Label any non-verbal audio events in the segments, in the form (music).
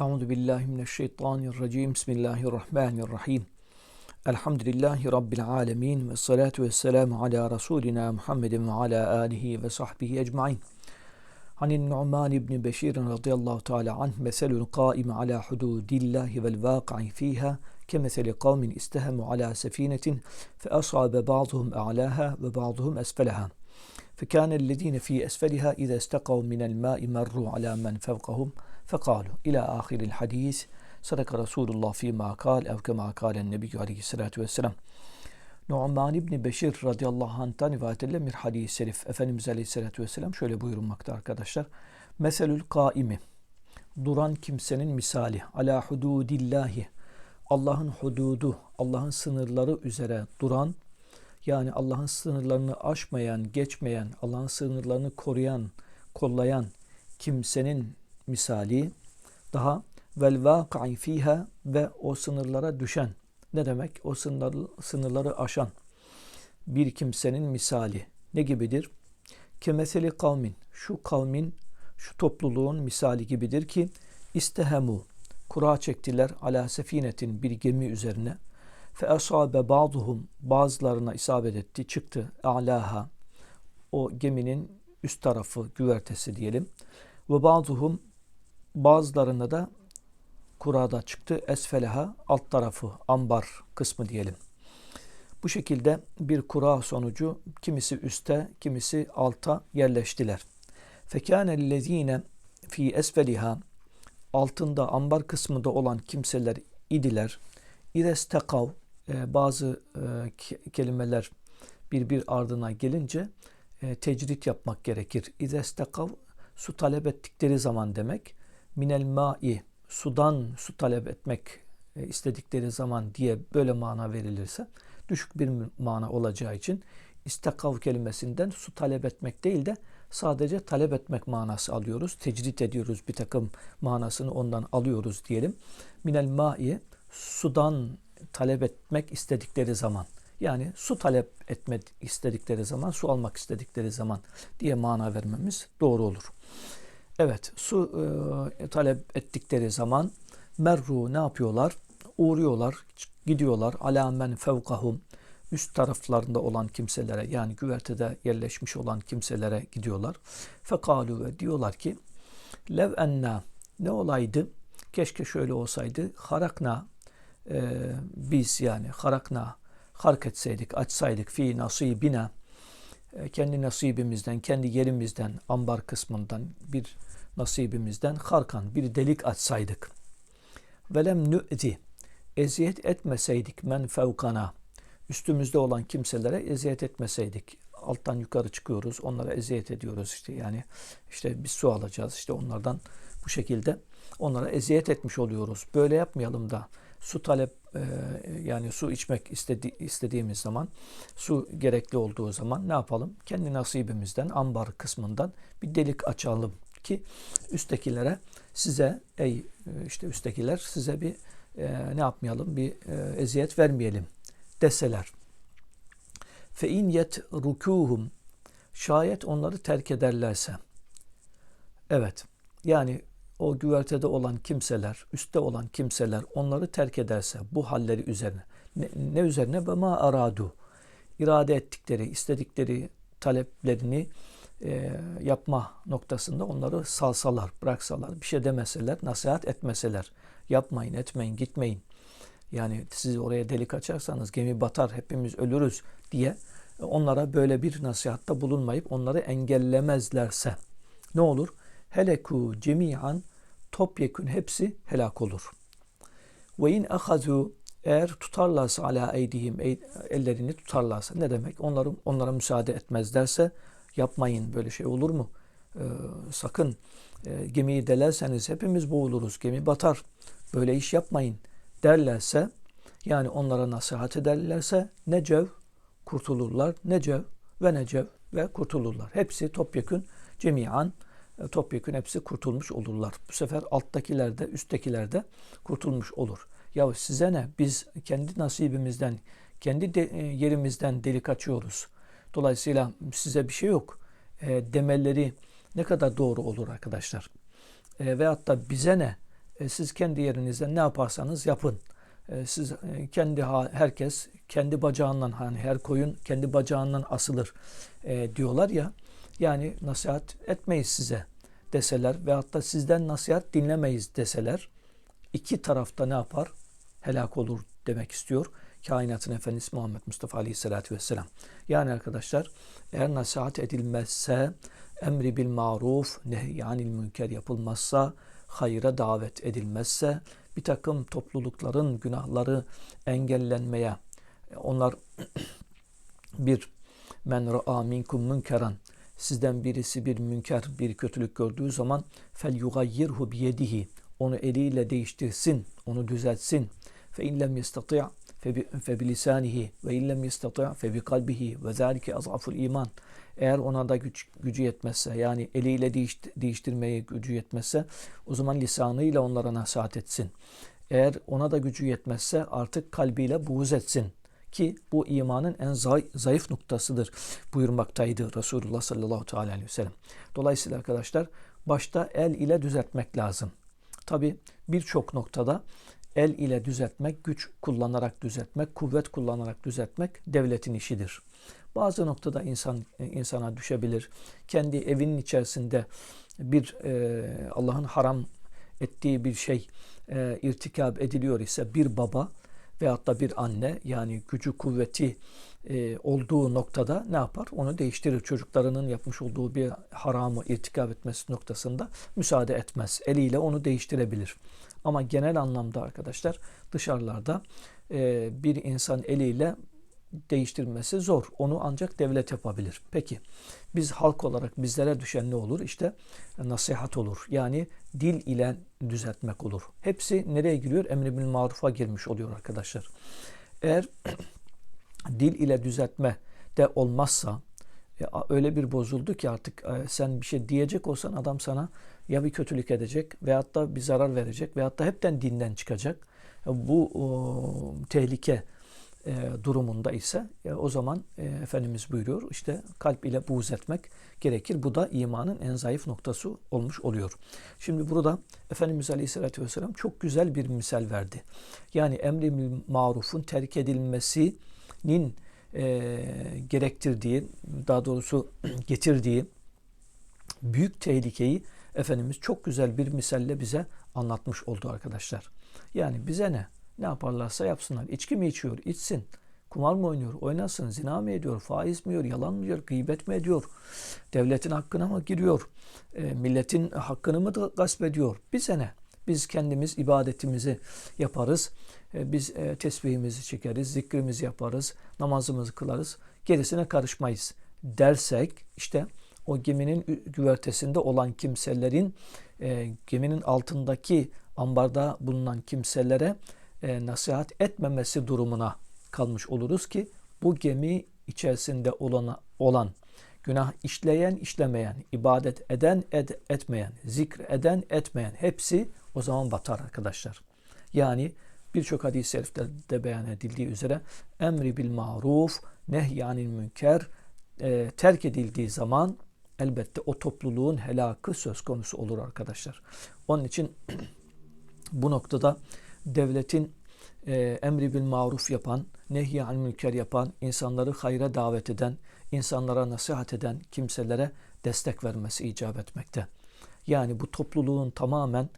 أعوذ بالله من الشيطان الرجيم. بسم الله الرحمن الرحيم. الحمد لله رب العالمين والصلاة والسلام على رسولنا محمد وعلى آله وصحبه أجمعين. عن النعمان بن بشير رضي الله تعالى عنه مثل القائم على حدود الله والواقع فيها كمثل قوم استهموا على سفينة فأصاب بعضهم أعلاها وبعضهم أسفلها. فكان الذين في أسفلها إذا استقوا من الماء مروا على من فوقهم ۖ. Fekalu ila ahiril hadis sadaka Resulullah fîmâ kal ev kemâ kâlen nebiyyü aleyhissalâtu vesselam. Nu'man İbni Beşir radıyallahu anh'tan rivayet bir hadis-i şerif. Efendimiz aleyhissalâtu vesselam şöyle buyurmakta arkadaşlar. Meselül kaimi duran kimsenin misali ala hududillahi Allah'ın hududu, Allah'ın sınırları üzere duran yani Allah'ın sınırlarını aşmayan, geçmeyen, Allah'ın sınırlarını koruyan, kollayan kimsenin misali daha vel vakai fiha ve o sınırlara düşen ne demek? O sınırları, sınırları aşan bir kimsenin misali. Ne gibidir? Kemeseli kavmin. Şu kavmin şu topluluğun misali gibidir ki istehemu kura çektiler ala sefinetin bir gemi üzerine. Fe asabe ba'duhum. Bazılarına isabet etti. Çıktı alaha o geminin üst tarafı güvertesi diyelim. Ve ba'duhum bazılarına da kurada çıktı esfeleha alt tarafı ambar kısmı diyelim. Bu şekilde bir kura sonucu kimisi üste kimisi alta yerleştiler. Fekânellezîne fi esfeliha altında ambar kısmında olan kimseler idiler. İrestekav e, bazı e, kelimeler bir bir ardına gelince e, tecrit yapmak gerekir. İrestekav su talep ettikleri zaman demek. Minel ma'i sudan su talep etmek e, istedikleri zaman diye böyle mana verilirse düşük bir mana olacağı için istekav kelimesinden su talep etmek değil de sadece talep etmek manası alıyoruz. Tecrit ediyoruz bir takım manasını ondan alıyoruz diyelim. Minel ma'i sudan talep etmek istedikleri zaman yani su talep etmek istedikleri zaman, su almak istedikleri zaman diye mana vermemiz doğru olur. Evet, su e, talep ettikleri zaman merru ne yapıyorlar? Uğruyorlar, gidiyorlar. Ala men fevkahum üst taraflarında olan kimselere yani güvertede yerleşmiş olan kimselere gidiyorlar. Fekalu ve diyorlar ki lev enna ne olaydı? Keşke şöyle olsaydı. Harakna e, biz yani harakna hark etseydik, açsaydık fi nasibina kendi nasibimizden, kendi yerimizden, ambar kısmından bir nasibimizden harkan bir delik açsaydık. Velem nü'zi eziyet etmeseydik men fevkana üstümüzde olan kimselere eziyet etmeseydik. Alttan yukarı çıkıyoruz, onlara eziyet ediyoruz işte yani işte biz su alacağız işte onlardan bu şekilde onlara eziyet etmiş oluyoruz. Böyle yapmayalım da su talep e, yani su içmek istedi, istediğimiz zaman su gerekli olduğu zaman ne yapalım? Kendi nasibimizden ambar kısmından bir delik açalım ki üsttekilere size ey e, işte üsttekiler size bir e, ne yapmayalım bir e, eziyet vermeyelim deseler. Fe in yet rukuhum şayet onları terk ederlerse evet yani o güvertede olan kimseler, üstte olan kimseler onları terk ederse bu halleri üzerine ne, ne üzerine ve ma aradu irade ettikleri, istedikleri taleplerini e, yapma noktasında onları salsalar, bıraksalar, bir şey demeseler, nasihat etmeseler, yapmayın, etmeyin, gitmeyin. Yani siz oraya delik açarsanız gemi batar, hepimiz ölürüz diye onlara böyle bir nasihatta bulunmayıp onları engellemezlerse ne olur? Heleku cemiyan topyekün hepsi helak olur. Ve in ahazu eğer tutarlarsa ala eydihim ellerini tutarlarsa ne demek? Onları onlara müsaade etmezlerse yapmayın böyle şey olur mu? Ee, sakın e, gemiyi delerseniz hepimiz boğuluruz. Gemi batar. Böyle iş yapmayın derlerse yani onlara nasihat ederlerse necev kurtulurlar. Necev ve necev ve kurtulurlar. Hepsi topyekün cemiyan topyekün hepsi kurtulmuş olurlar. Bu sefer alttakiler de üsttekiler de kurtulmuş olur. Ya size ne? Biz kendi nasibimizden, kendi de, e, yerimizden delik açıyoruz. Dolayısıyla size bir şey yok e, demeleri ne kadar doğru olur arkadaşlar. E, veyahut da bize ne? E, siz kendi yerinizde ne yaparsanız yapın. E, siz e, kendi herkes kendi bacağından hani her koyun kendi bacağından asılır e, diyorlar ya. Yani nasihat etmeyiz size deseler ve hatta sizden nasihat dinlemeyiz deseler iki tarafta ne yapar? Helak olur demek istiyor. Kainatın Efendisi Muhammed Mustafa Aleyhisselatü Vesselam. Yani arkadaşlar eğer nasihat edilmezse, emri bil maruf, nehyanil münker yapılmazsa, hayra davet edilmezse, bir takım toplulukların günahları engellenmeye, onlar (clears throat) bir men ra'a minkum münkeran sizden birisi bir münker bir kötülük gördüğü zaman fel yugayyirhu biyedihi onu eliyle değiştirsin, onu düzeltsin. Fe in lem yestati' fe bi lisanihi ve in lem yestati' fe bi kalbihi ve zalike azaful iman. Eğer ona da güç, gücü yetmezse yani eliyle değiş, değiştirmeye gücü yetmezse o zaman lisanıyla onlara nasihat etsin. Eğer ona da gücü yetmezse artık kalbiyle buğz etsin ki bu imanın en zayıf noktasıdır buyurmaktaydı Resulullah sallallahu aleyhi ve sellem. Dolayısıyla arkadaşlar başta el ile düzeltmek lazım. Tabi birçok noktada el ile düzeltmek, güç kullanarak düzeltmek, kuvvet kullanarak düzeltmek devletin işidir. Bazı noktada insan insana düşebilir. Kendi evinin içerisinde bir e, Allah'ın haram ettiği bir şey e, irtikab ediliyor ise bir baba veyahut da bir anne yani gücü kuvveti e, olduğu noktada ne yapar? Onu değiştirir. Çocuklarının yapmış olduğu bir haramı irtikab etmesi noktasında müsaade etmez. Eliyle onu değiştirebilir. Ama genel anlamda arkadaşlar dışarılarda e, bir insan eliyle değiştirmesi zor. Onu ancak devlet yapabilir. Peki biz halk olarak bizlere düşen ne olur? İşte nasihat olur. Yani dil ile düzeltmek olur. Hepsi nereye giriyor? Emri bil marufa girmiş oluyor arkadaşlar. Eğer (clears throat) dil ile düzeltme de olmazsa öyle bir bozuldu ki artık e, sen bir şey diyecek olsan adam sana ya bir kötülük edecek veyahut da bir zarar verecek veyahut da hepten dinden çıkacak. Bu o, tehlike e, durumunda ise e, o zaman e, Efendimiz buyuruyor işte kalp ile buğz etmek gerekir. Bu da imanın en zayıf noktası olmuş oluyor. Şimdi burada Efendimiz Aleyhisselatü Vesselam çok güzel bir misal verdi. Yani emri marufun terk edilmesinin e, gerektirdiği, daha doğrusu (clears throat) getirdiği büyük tehlikeyi Efendimiz çok güzel bir misalle bize anlatmış oldu arkadaşlar. Yani bize ne? Ne yaparlarsa yapsınlar. İçki mi içiyor? İçsin. Kumar mı oynuyor? Oynasın. Zina mı ediyor? Faiz mi yiyor? Yalan mı diyor? Gıybet mi ediyor? Devletin hakkına mı giriyor? E, milletin hakkını mı gasp ediyor? Bize ne? Biz kendimiz ibadetimizi yaparız. E, biz e, tesbihimizi çekeriz, zikrimizi yaparız, namazımızı kılarız. Gerisine karışmayız dersek işte o geminin güvertesinde olan kimselerin e, geminin altındaki ambarda bulunan kimselere e, nasihat etmemesi durumuna kalmış oluruz ki bu gemi içerisinde olana, olan günah işleyen işlemeyen, ibadet eden ed, etmeyen, zikr eden etmeyen hepsi o zaman batar arkadaşlar. Yani birçok hadis-i şeriflerde beyan edildiği üzere emri bil maruf, nehyanil münker e, terk edildiği zaman elbette o topluluğun helakı söz konusu olur arkadaşlar. Onun için (clears throat) bu noktada devletin e, emri bil maruf yapan, nehy an münker yapan, insanları hayra davet eden, insanlara nasihat eden kimselere destek vermesi icap etmekte. Yani bu topluluğun tamamen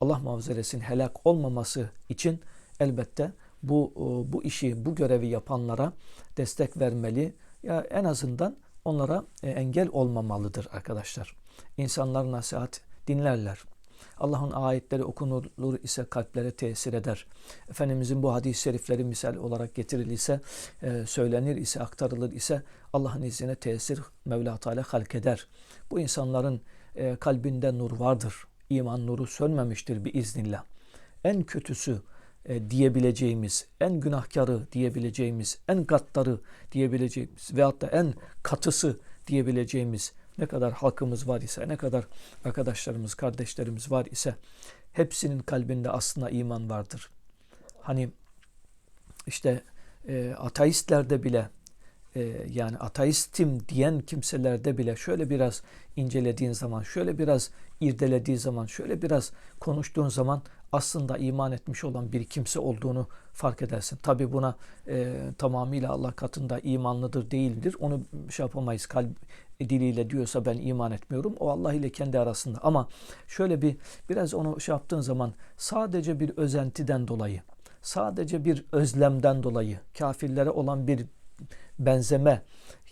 Allah muhafaza helak olmaması için elbette bu bu işi, bu görevi yapanlara destek vermeli. Ya en azından onlara e, engel olmamalıdır arkadaşlar. İnsanlar nasihat dinlerler. Allah'ın ayetleri okunulur ise kalplere tesir eder. Efendimizin bu hadis-i şerifleri misal olarak getirilirse, e, söylenir ise, aktarılır ise Allah'ın izniyle tesir Mevla Teala halk eder. Bu insanların e, kalbinde nur vardır. İman nuru sönmemiştir bir iznillah. En kötüsü e, diyebileceğimiz, en günahkarı diyebileceğimiz, en gaddarı diyebileceğimiz veyahut da en katısı diyebileceğimiz ne kadar halkımız var ise, ne kadar arkadaşlarımız, kardeşlerimiz var ise hepsinin kalbinde aslında iman vardır. Hani işte e, ateistlerde bile yani ateistim diyen kimselerde bile şöyle biraz incelediğin zaman, şöyle biraz irdelediği zaman, şöyle biraz konuştuğun zaman aslında iman etmiş olan bir kimse olduğunu fark edersin. Tabi buna e, tamamıyla Allah katında imanlıdır değildir. Onu şey yapamayız. Kalp diliyle diyorsa ben iman etmiyorum. O Allah ile kendi arasında. Ama şöyle bir biraz onu şey yaptığın zaman sadece bir özentiden dolayı, sadece bir özlemden dolayı, kafirlere olan bir benzeme,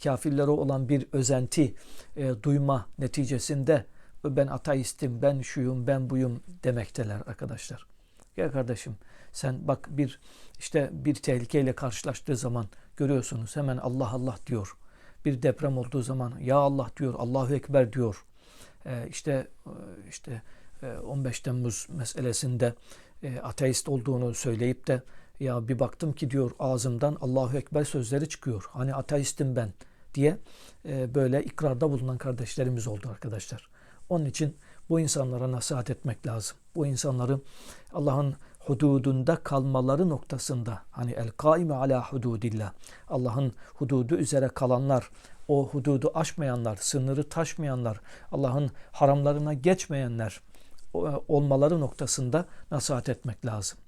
kafirlere olan bir özenti e, duyma neticesinde ben ateistim, ben şuyum, ben buyum demekteler arkadaşlar. Gel kardeşim sen bak bir işte bir tehlikeyle karşılaştığı zaman görüyorsunuz hemen Allah Allah diyor. Bir deprem olduğu zaman ya Allah diyor, Allahu Ekber diyor. Ee, işte işte 15 e, Temmuz meselesinde e, ateist olduğunu söyleyip de ya bir baktım ki diyor ağzımdan Allahu Ekber sözleri çıkıyor. Hani ateistim ben diye e, böyle ikrarda bulunan kardeşlerimiz oldu arkadaşlar. Onun için bu insanlara nasihat etmek lazım. Bu insanları Allah'ın hududunda kalmaları noktasında hani el kaime ala hududillah Allah'ın hududu üzere kalanlar o hududu aşmayanlar, sınırı taşmayanlar, Allah'ın haramlarına geçmeyenler olmaları noktasında nasihat etmek lazım.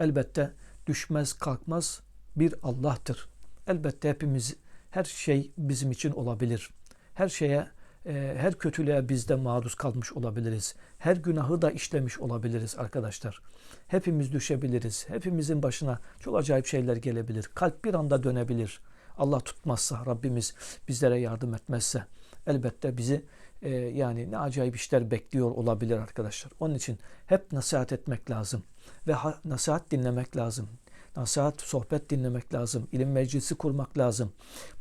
Elbette düşmez kalkmaz bir Allah'tır. Elbette hepimiz her şey bizim için olabilir. Her şeye e, her kötülüğe biz de maruz kalmış olabiliriz. Her günahı da işlemiş olabiliriz arkadaşlar. Hepimiz düşebiliriz. Hepimizin başına çok acayip şeyler gelebilir. Kalp bir anda dönebilir. Allah tutmazsa, Rabbimiz bizlere yardım etmezse elbette bizi e, yani ne acayip işler bekliyor olabilir arkadaşlar. Onun için hep nasihat etmek lazım ve ha, nasihat dinlemek lazım nasihat, sohbet dinlemek lazım. İlim meclisi kurmak lazım.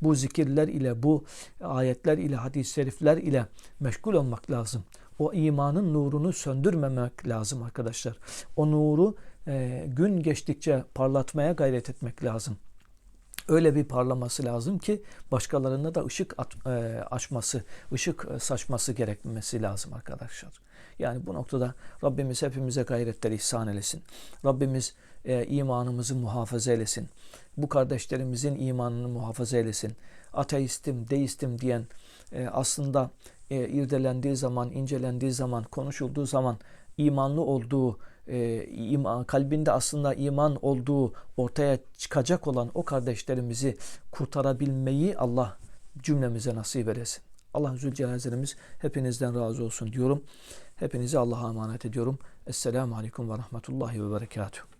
Bu zikirler ile, bu ayetler ile, hadis-i şerifler ile meşgul olmak lazım. O imanın nurunu söndürmemek lazım arkadaşlar. O nuru e, gün geçtikçe parlatmaya gayret etmek lazım öyle bir parlaması lazım ki başkalarına da ışık at, e, açması, ışık saçması gerekmesi lazım arkadaşlar. Yani bu noktada Rabbimiz hepimize gayretler ihsan eylesin. Rabbimiz e, imanımızı muhafaza eylesin. Bu kardeşlerimizin imanını muhafaza eylesin. Ateistim, deistim diyen e, aslında e, irdelendiği zaman, incelendiği zaman, konuşulduğu zaman imanlı olduğu e, iman, kalbinde aslında iman olduğu ortaya çıkacak olan o kardeşlerimizi kurtarabilmeyi Allah cümlemize nasip eylesin. Allah Zülcelal'imiz hepinizden razı olsun diyorum. Hepinizi Allah'a emanet ediyorum. Esselamu Aleyküm ve Rahmetullahi ve Berekatuhu.